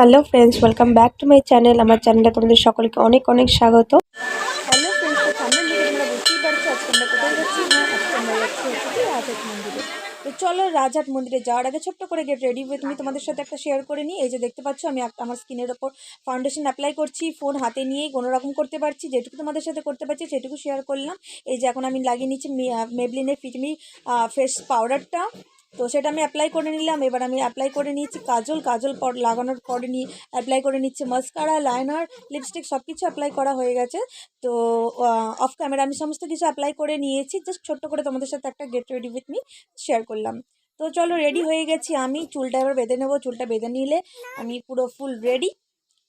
Hello friends, welcome back to my channel. আমার চ্যানেলে তোমাদের সকলকে অনেক অনেক স্বাগত। হ্যালো রাজহাট মন্দিরে। তো চলো রাজহাট মন্দিরে যাওয়ার আগে ছোট্ট করে গেট রেডি হয়ে তুমি তোমাদের সাথে একটা শেয়ার করে নিই। এই যে দেখতে পাচ্ছ, আমি আমার স্কিনের ওপর ফাউন্ডেশন অ্যাপ্লাই করছি ফোন হাতে নিয়েই কোনো রকম করতে পারছি, যেটুকু তোমাদের সাথে করতে পারছি, সেটুকু শেয়ার করলাম। এই যে এখন আমি লাগিয়ে নিচ্ছি মেবলিনের ফিটমি ফেস পাউডারটা তো সেটা আমি অ্যাপ্লাই করে নিলাম। এবার আমি অ্যাপ্লাই করে নিয়েছি কাজল। কাজল পর লাগানোর পরে নিয়ে অ্যাপ্লাই করে নিচ্ছি মাস্কারা লাইনার লিপস্টিক সব কিছু অ্যাপ্লাই করা হয়ে গেছে। তো অফ ক্যামেরা আমি সমস্ত কিছু অ্যাপ্লাই করে নিয়েছি। জাস্ট ছোট্ট করে তোমাদের সাথে একটা get ready with me share করলাম। তো চলো রেডি হয়ে গেছি আমি। চুলটা এবার বেঁধে নেব। চুলটা বেঁধে নিলে আমি পুরো ফুল রেডি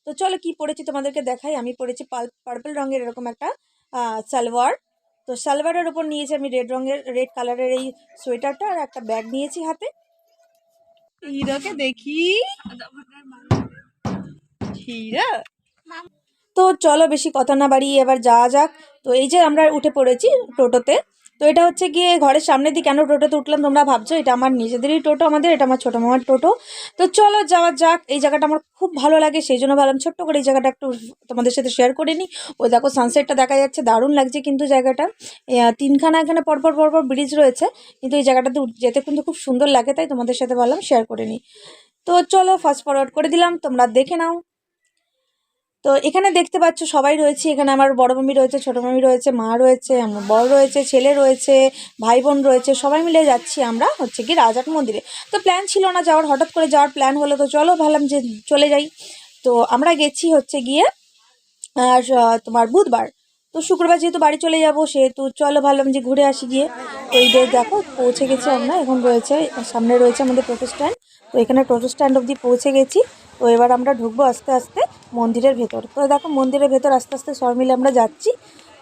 তো চলো কি পরেছি তোমাদেরকে দেখাই। আমি পাল পার্পল রঙের এরকম একটা সালোয়ার তো সালোয়ারের ওপর নিয়েছি আমি রেড রঙের রেড কালারের এই সোয়েটারটা আর একটা ব্যাগ নিয়েছি হাতে। হিরোকে দেখি। হিরা তো চলো বেশি কথা না বাড়িয়ে এবার যাওয়া যাক। তো এই যে আমরা উঠে পড়েছি টোটোতে। তো এটা হচ্ছে গিয়ে ঘরের সামনে দিয়ে কেন টোটোতে উঠলাম তোমরা ভাবছ? এটা আমার নিজেদেরই টোটো, আমাদের এটা আমার ছোটো মামার টোটো। তো চলো যাওয়া যাক, এই জায়গাটা আমার খুব ভালো লাগে, সেই জন্য ভাবলাম ছোট্ট করে এই জায়গাটা একটু তোমাদের সাথে শেয়ার করে নিই। ওই দেখো সানসেটটা দেখা যাচ্ছে, দারুণ লাগছে কিন্তু জায়গাটা। তিনখানা এখানে পরপর পরপর ব্রিজ রয়েছে, কিন্তু এই জায়গাটাতে যেতে কিন্তু খুব সুন্দর লাগে, তাই তোমাদের সাথে ভাবলাম শেয়ার করে নিই। তো চলো ফার্স্ট ফরওয়ার্ড করে দিলাম, তোমরা দেখে নাও। তো এখানে দেখতে পাচ্ছ সবাই রয়েছে। এখানে আমার বড় মামি রয়েছে, ছোট মামি রয়েছে, মা রয়েছে, আমার বর রয়েছে, ছেলে রয়েছে ভাই বোন রয়েছে। সবাই মিলে যাচ্ছি আমরা হচ্ছে কি রাজাট মন্দিরে। তো প্ল্যান ছিল না যাওয়ার, হঠাৎ করে যাওয়ার প্ল্যান হলো। তো চলো ভাবলাম যে চলে যাই। তো আমরা গেছি হচ্ছে গিয়ে, আর তোমার বুধবার। তো শুক্রবার যেহেতু বাড়ি চলে যাব, সেহেতু চলো ভাবলাম যে ঘুরে আসি গিয়ে। তো যে দেখো, পৌঁছে গেছি আমরা। এখন রয়েছে, সামনে রয়েছে আমাদের টোটো স্ট্যান্ড তো এখানে টোটো স্ট্যান্ড অবধি পৌঁছে গেছি। তো এবার আমরা ঢুকবো আস্তে আস্তে। মন্দিরের ভেতর। তো দেখো মন্দিরের ভেতর আস্তে আস্তে সব মিলে আমরা যাচ্ছি।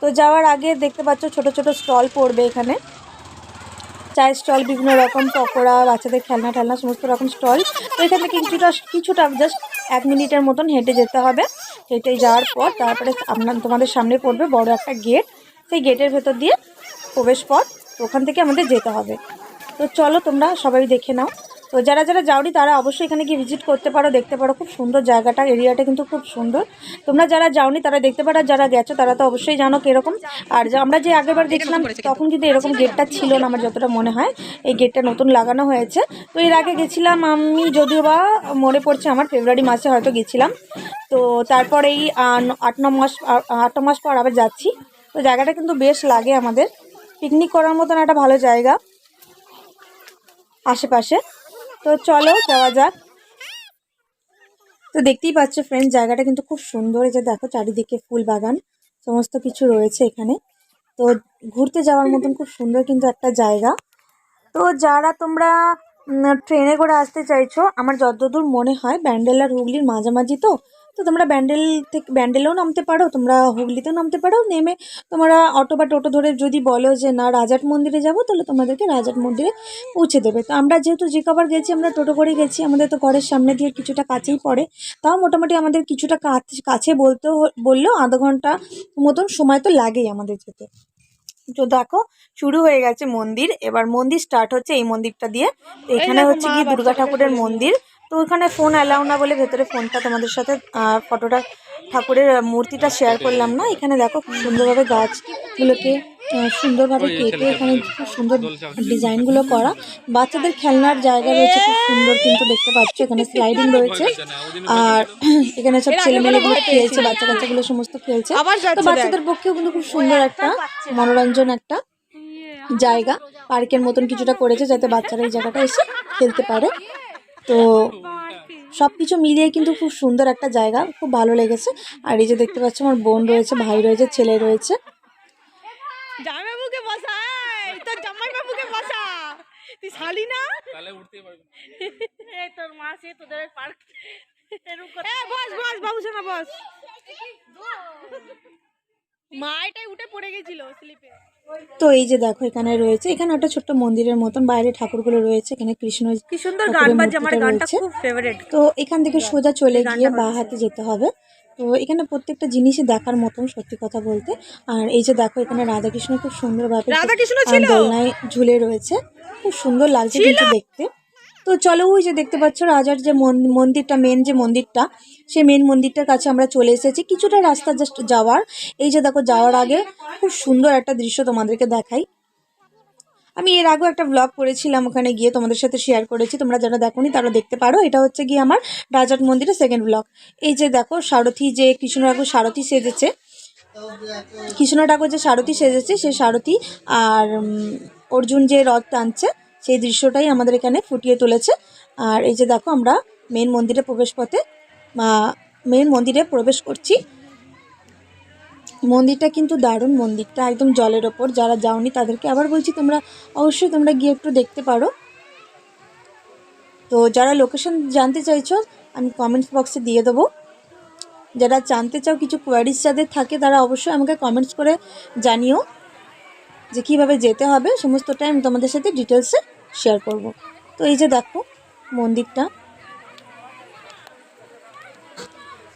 তো যাওয়ার আগে দেখতে পাচ্ছ ছোট ছোট স্টল পড়বে এখানে। চায়ের স্টল, বিভিন্ন রকম পকোড়া, বাচ্চাদের খেলনা ঠেলনা, সমস্ত রকম স্টল। তো এখান কিছুটা কিছুটা জাস্ট এক মিনিটের মতন হেঁটে যেতে হবে। হেঁটে যাওয়ার পর তারপরে আপনার, তোমাদের সামনে পড়বে বড় একটা গেট। সেই গেটের ভেতর দিয়ে প্রবেশ পথ। ওখান থেকে আমাদের যেতে হবে। তো চলো তোমরা সবাই দেখে নাও। তো যারা যারা যাওনি তারা অবশ্যই এখানে গিয়ে ভিজিট করতে পারো দেখতে পারো। খুব সুন্দর জায়গাটা এরিয়াটা কিন্তু খুব সুন্দর। তোমরা যারা যাওনি তারা দেখতে পারো যারা গেছো তারা তো অবশ্যই জানো কীরকম। আর যে আমরা যে আগেরবার দেখছিলাম তখন কিন্তু এরকম গেটটা ছিল না আমার যতটা মনে হয়। এই গেটটা নতুন লাগানো হয়েছে। তো এর আগে গেছিলাম আমি যদিও বা মনে পড়ছে আমার ফেব্রুয়ারি মাসে হয়তো গেছিলাম। তো তারপর এই আট ন মাস আট ন মাস পর আবার যাচ্ছি। তো জায়গাটা কিন্তু বেশ লাগে আমাদের। পিকনিক করার মতন একটা ভালো জায়গা। আশেপাশে। তো চলো যাওয়া যাক। তো দেখতেই পাচ্ছ ফ্রেন্ড জায়গাটা কিন্তু খুব সুন্দর। এই যে দেখো চারিদিকে ফুল বাগান, সমস্ত কিছু রয়েছে এখানে। তো ঘুরতে যাওয়ার মতন খুব সুন্দর কিন্তু একটা জায়গা। তো যারা তোমরা ট্রেনে করে আসতে চাইছো, আমার যতদূর মনে হয়, ব্যান্ডেল আর হুগলির মাঝামাঝি তো তো তোমরা ব্যান্ডেল থেকে ব্যান্ডেলেও নামতে পারো তোমরা হুগলিতেও নামতে পারো নেমে তোমরা অটো বা টোটো ধরে যদি বলো যে না রাজাট মন্দিরে যাব তাহলে তোমাদেরকে রাজাট মন্দিরে পৌঁছে দেবে। তো আমরা যেহেতু যে কবার গেছি আমরা টোটো করে গেছি আমাদের তো ঘরের সামনে দিয়ে কিছুটা কাছেই পড়ে। তাও মোটামুটি আমাদের কিছুটা কাছে হ- বললেও আধা ঘণ্টা মতন সময় তো লাগেই আমাদের যেতে। তো দেখো শুরু হয়ে গেছে মন্দির এবার মন্দির স্টার্ট হচ্ছে এই মন্দিরটা দিয়ে। এখানে হচ্ছে কি দুর্গা ঠাকুরের মন্দির। তো ওখানে ফোন অ্যালাউ না বলে ভেতরে ফোনটা তোমাদের সাথে ফটোটা ঠাকুরের মূর্তিটা শেয়ার করলাম না। এখানে দেখো খুব সুন্দরভাবে গাছগুলোকে সুন্দরভাবে কেটে এখানে খুব সুন্দর ডিজাইনগুলো করা। বাচ্চাদের খেলনার জায়গা রয়েছে খুব সুন্দর কিন্তু দেখতে পাচ্ছ। এখানে স্লাইডিং রয়েছে। আর এখানে সব ছেলেমেয়েগুলো খেলছে বাচ্চা কাচ্চাগুলো সমস্ত খেলছে। তো বাচ্চাদের পক্ষেও কিন্তু খুব সুন্দর একটা মনোরঞ্জন একটা জায়গা। পার্কের মতন কিছুটা করেছে যাতে বাচ্চারা এই জায়গাটা এসে খেলতে পারে। তো সব কিছু মিলিয়ে কিন্তু খুব সুন্দর একটা জায়গা খুব ভালো লেগেছে। আর এই যে দেখতে পাচ্ছ আমার বোন রয়েছে ভাই রয়েছে ছেলে রয়েছে। জামাই বাবুকে বসাই তোর বসা। তুই শালি না? এই তোর মা সে তোদের পার্ক বস বস বাবু শোনা বস। মা এটাই উঠে পড়ে গেছিল স্লিপে। তো এই যে দেখো এখানে রয়েছে এখানে একটা ছোট্ট মন্দিরের মতন বাইরে ঠাকুরগুলো রয়েছে এখানে কৃষ্ণ কি সুন্দর গান বাজছে আমার গানটা খুব ফেভারিট তো এখান থেকে সোজা চলে গিয়ে বা হাতে যেতে হবে। তো এখানে প্রত্যেকটা জিনিসই দেখার মতন সত্যি কথা বলতে। আর এই যে দেখো এখানে রাধাকৃষ্ণ খুব সুন্দরভাবে রাধাকৃষ্ণ দোলনায় ঝুলে রয়েছে। খুব সুন্দর লাগছে কিন্তু দেখতে। তো চলো, ওই যে দেখতে পাচ্ছ রাজার যে মন- মন্দিরটা মেন যে মন্দিরটা, সেই মেন মন্দিরটার কাছে আমরা চলে এসেছি। কিছুটা রাস্তা জাস্ট যাওয়ার। এই যে দেখো, যাওয়ার আগে খুব সুন্দর একটা দৃশ্য তোমাদেরকে দেখাই। আমি এর আগেও একটা ব্লগ করেছিলাম, ওখানে গিয়ে তোমাদের সাথে শেয়ার করেছি। তোমরা যারা দেখোনি, তারা দেখতে পারো। এটা হচ্ছে গিয়ে আমার রাজার মন্দিরের সেকেন্ড ব্লগ এই যে দেখো, সারথি যে কৃষ্ণ ঠাকুর সারথি সেজেছে। কৃষ্ণ ঠাকুর যে সারথি সেজেছে, সে সারথি আর অর্জুন যে রথ টানছে সেই দৃশ্যটাই আমাদের এখানে ফুটিয়ে তুলেছে। আর এই যে দেখো আমরা মেন মন্দিরে প্রবেশ পথে মেন মন্দিরে প্রবেশ করছি। মন্দিরটা কিন্তু দারুণ মন্দিরটা, একদম জলের ওপর। যারা যাওনি তাদেরকে আবার বলছি তোমরা অবশ্যই তোমরা গিয়ে একটু দেখতে পারো। তো যারা লোকেশন জানতে চাইছো, আমি কমেন্টস বক্সে দিয়ে দেবো। যারা জানতে চাও কিছু কোয়ারিজ যাদের থাকে তারা অবশ্যই আমাকে কমেন্টস করে জানিও যে কীভাবে যেতে হবে। সমস্তটাই আমি তোমাদের সাথে ডিটেলসে শেয়ার করব। তো এই যে দেখো, মন্দিরটা।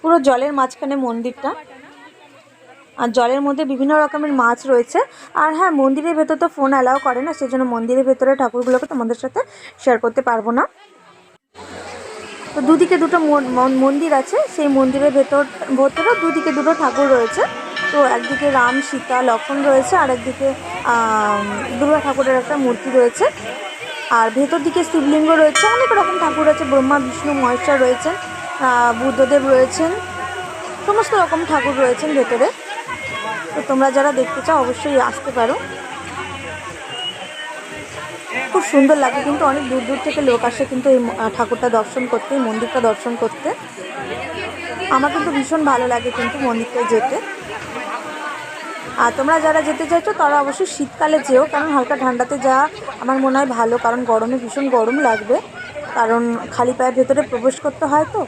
পুরো জলের মাঝখানে মন্দিরটা। আর জলের মধ্যে বিভিন্ন রকমের মাছ রয়েছে। আর হ্যাঁ মন্দিরের ভেতর তো ফোন অ্যালাউ করে না, সেজন্য মন্দিরের ভেতরে ঠাকুরগুলোকে তোমাদের সাথে শেয়ার করতে পারব না। তো দুদিকে দুটো মন- মন- মন্দির আছে। সেই মন্দিরের ভেতর ভেতরেও দুদিকে দুটো ঠাকুর রয়েছে। তো একদিকে রাম, সীতা, লক্ষ্মণ রয়েছে। আর একদিকে দুর্গা ঠাকুরের একটা মূর্তি রয়েছে। আর ভেতর দিকে শিবলিঙ্গ রয়েছে, অনেক রকম ঠাকুর আছে, ব্রহ্মা, বিষ্ণু, মহেশ্বর রয়েছেন বুদ্ধদেব রয়েছেন, সমস্ত রকম ঠাকুর রয়েছেন ভেতরে। তো তোমরা যারা দেখতে চাও, অবশ্যই আসতে পারো। খুব সুন্দর লাগে কিন্তু, অনেক দূর দূর থেকে লোক আসে কিন্তু এই ঠাকুরটা দর্শন করতে মন্দিরটা দর্শন করতে। আমার কিন্তু ভীষণ ভালো লাগে কিন্তু মন্দিরটায় যেতে। আর তোমরা যারা যেতে চাইছো, তারা অবশ্যই শীতকালে যেও, কারণ হালকা ঠান্ডাতে যাওয়া আমার মনে হয় ভালো, কারণ গরমে ভীষণ গরম লাগবে। কারণ খালি পায়ের ভেতরে প্রবেশ করতে হয় তো,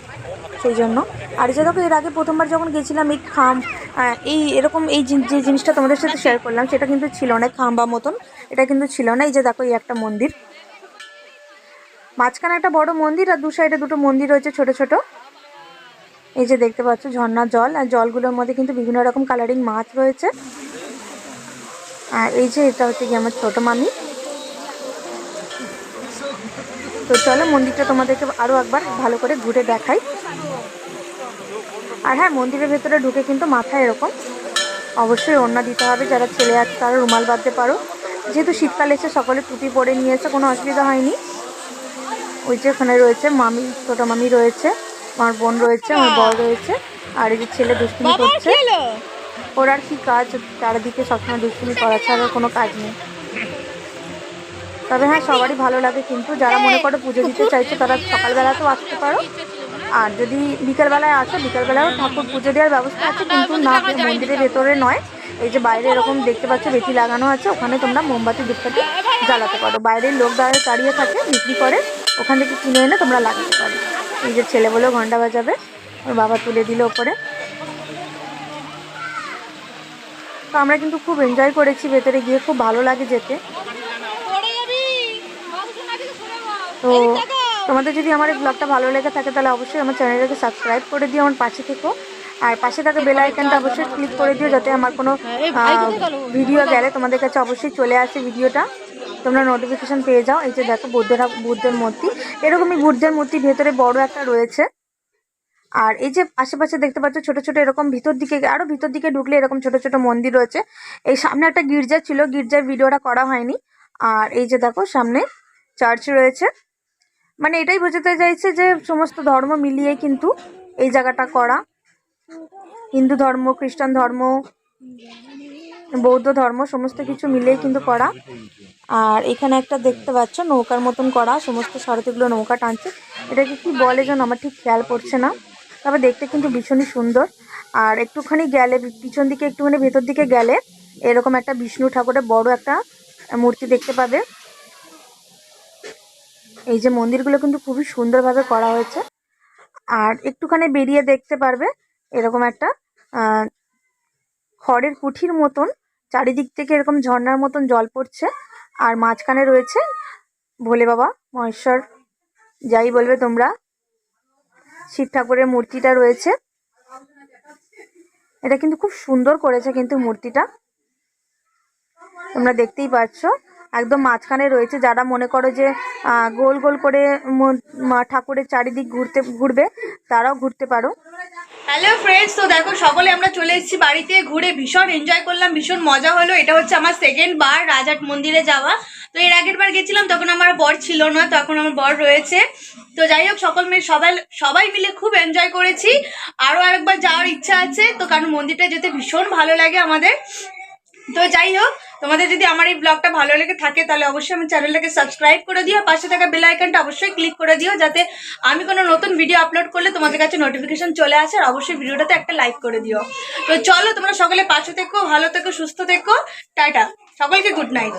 সেই জন্য। আর যে দেখো, এর আগে প্রথমবার যখন গেছিলাম এই খাম এই এরকম এই যে জিনিসটা তোমাদের সাথে শেয়ার করলাম, সেটা কিন্তু ছিল না খাম্বা মতন। এটা কিন্তু ছিল না, এই যে দেখো, এই একটা মন্দির। মাঝখানে একটা বড় মন্দির, আর দু সাইডে দুটো মন্দির রয়েছে, ছোট ছোট। এই যে দেখতে পাচ্ছ ঝর্ণার জল, আর জলগুলোর মধ্যে কিন্তু বিভিন্ন রকম কালারিং মাছ রয়েছে। আর এই যে এটা হচ্ছে কি আমার ছোটো মামি। তো চলো মন্দিরটা তোমাদেরকে আরও একবার ভালো করে ঘুরে দেখাই। আর হ্যাঁ মন্দিরের ভেতরে ঢুকে কিন্তু মাথায় এরকম। অবশ্যই ওড়না দিতে হবে, যারা ছেলে আছে তারা রুমাল বাঁধতে পারো। যেহেতু শীতকাল এসে সকলে টুপি পরে নিয়েছে কোনো অসুবিধা হয়নি। ওই যে ওখানে রয়েছে মামি, ছোটো মামি রয়েছে। আমার বোন রয়েছে আমার বর রয়েছে আর এই যে ছেলে দুষ্টুমি করছে। ওর আর কি কাজ চারিদিকে সবসময় দুষ্টুমি করা ছাড়া কোনো কাজ নেই। তবে হ্যাঁ সবারই ভালো লাগে কিন্তু যারা মনে করো পুজো দিতে চাইছে তারা সকালবেলাতেও আসতে পারো। আর যদি বিকেলবেলায় আসো বিকেলবেলাও ঠাকুর পুজো দেওয়ার ব্যবস্থা আছে কিন্তু না মন্দিরের ভেতরে নয়। এই যে বাইরে এরকম দেখতে পাচ্ছ বেটি লাগানো আছে ওখানে তোমরা মোমবাতি ধূপকাঠি জ্বালাতে পারো। বাইরের লোক দাঁড়িয়ে দাঁড়িয়ে থাকে বিক্রি করে ওখান থেকে কিনে এনে তোমরা লাগাতে পারো যে ছেলে বলেও ঘণ্টা বাজাবে। ওর বাবা তুলে দিল ওপরে। তো আমরা কিন্তু খুব এনজয় করেছি ভেতরে গিয়ে খুব ভালো লাগে যেতে। তো তোমাদের যদি আমার এই ব্লগটা ভালো লেগে থাকে তাহলে অবশ্যই আমার চ্যানেলটাকে সাবস্ক্রাইব করে দিও আমার পাশে থেকো। আর পাশে থাকা বেল আইকনটা অবশ্যই ক্লিক করে দিও যাতে আমার কোনো ভিডিও গেলে তোমাদের কাছে অবশ্যই চলে আসে ভিডিওটা তোমরা নোটিফিকেশন পেয়ে যাও। এই যে দেখো বুদ্ধের বুদ্ধের মূর্তি। এরকমই বুদ্ধের মূর্তি ভেতরে বড় একটা রয়েছে। আর এই যে আশেপাশে দেখতে পাচ্ছ ছোট ছোট এরকম ভিতর দিকে, আরও ভিতর দিকে ঢুকলে এরকম ছোট ছোট মন্দির রয়েছে। এই সামনে একটা গির্জা ছিল, গির্জার ভিডিওটা করা হয়নি। আর এই যে দেখো সামনে চার্চ রয়েছে। মানে এটাই বোঝাতে চাইছে যে সমস্ত ধর্ম মিলিয়ে কিন্তু এই জায়গাটা করা। হিন্দু ধর্ম, খ্রিস্টান ধর্ম বৌদ্ধ ধর্ম, সমস্ত কিছু মিলিয়ে কিন্তু করা। আর এখানে একটা দেখতে পাচ্ছ, নৌকার মতন করা, সমস্ত সারথিগুলো নৌকা টানছে। এটাকে কি বলে যেন আমার ঠিক খেয়াল পড়ছে না। তবে দেখতে কিন্তু ভীষণই সুন্দর। আর একটুখানি গেলে, পিছন দিকে একটুখানি ভেতর দিকে গেলে, এরকম একটা বিষ্ণু ঠাকুরের বড় একটা মূর্তি দেখতে পাবে। এই যে মন্দিরগুলো কিন্তু খুবই সুন্দরভাবে করা হয়েছে। আর একটুখানি বেরিয়ে দেখতে পারবে, এরকম একটা খড়ের কুঠির মতন চারিদিক থেকে এরকম ঝর্ণার মতন জল পড়ছে। আর মাঝখানে রয়েছে ভোলে বাবা মহেশ্বর। যাই বলবে তোমরা। শিব ঠাকুরের মূর্তিটা রয়েছে। এটা কিন্তু খুব সুন্দর করেছে কিন্তু মূর্তিটা। তোমরা দেখতেই পাচ্ছ। একদম মাঝখানে রয়েছে। যারা মনে করো যে গোল গোল করে ঠাকুরের চারিদিক ঘুরতে, ঘুরবে, তারাও ঘুরতে পারো। হ্যালো ফ্রেন্ডস তো দেখো সকলে আমরা চলে এসেছি বাড়িতে ঘুরে। ভীষণ এনজয় করলাম, ভীষণ মজা হলো। এটা হচ্ছে আমার সেকেন্ড বার রাজহাট মন্দিরে যাওয়া। তো এর আগের বার গেছিলাম, তখন আমার বর ছিল না, তখন আমার বর রয়েছে। তো যাই হোক, সকল মিলে সবাই সবাই মিলে খুব এনজয় করেছি। আরও আরেকবার যাওয়ার ইচ্ছা আছে, তো কারণ মন্দিরটা যেতে ভীষণ ভালো লাগে আমাদের। তো যাই হোক তোমাদের যদি আমার এই ব্লগটা ভালো লেগে থাকে, তাহলে অবশ্যই আমার চ্যানেলটাকে সাবস্ক্রাইব করে দিও পাশে থাকা বেল আইকনটা অবশ্যই ক্লিক করে দিও যাতে আমি কোনো নতুন ভিডিও আপলোড করলে তোমাদের কাছে নোটিফিকেশন চলে আসে আর অবশ্যই ভিডিওটাতে একটা লাইক করে দিও। তো চলো তোমরা সকলে পাশে থেকো, ভালো থেকো, সুস্থ থেকো, টাটা। সকলকে গুড নাইট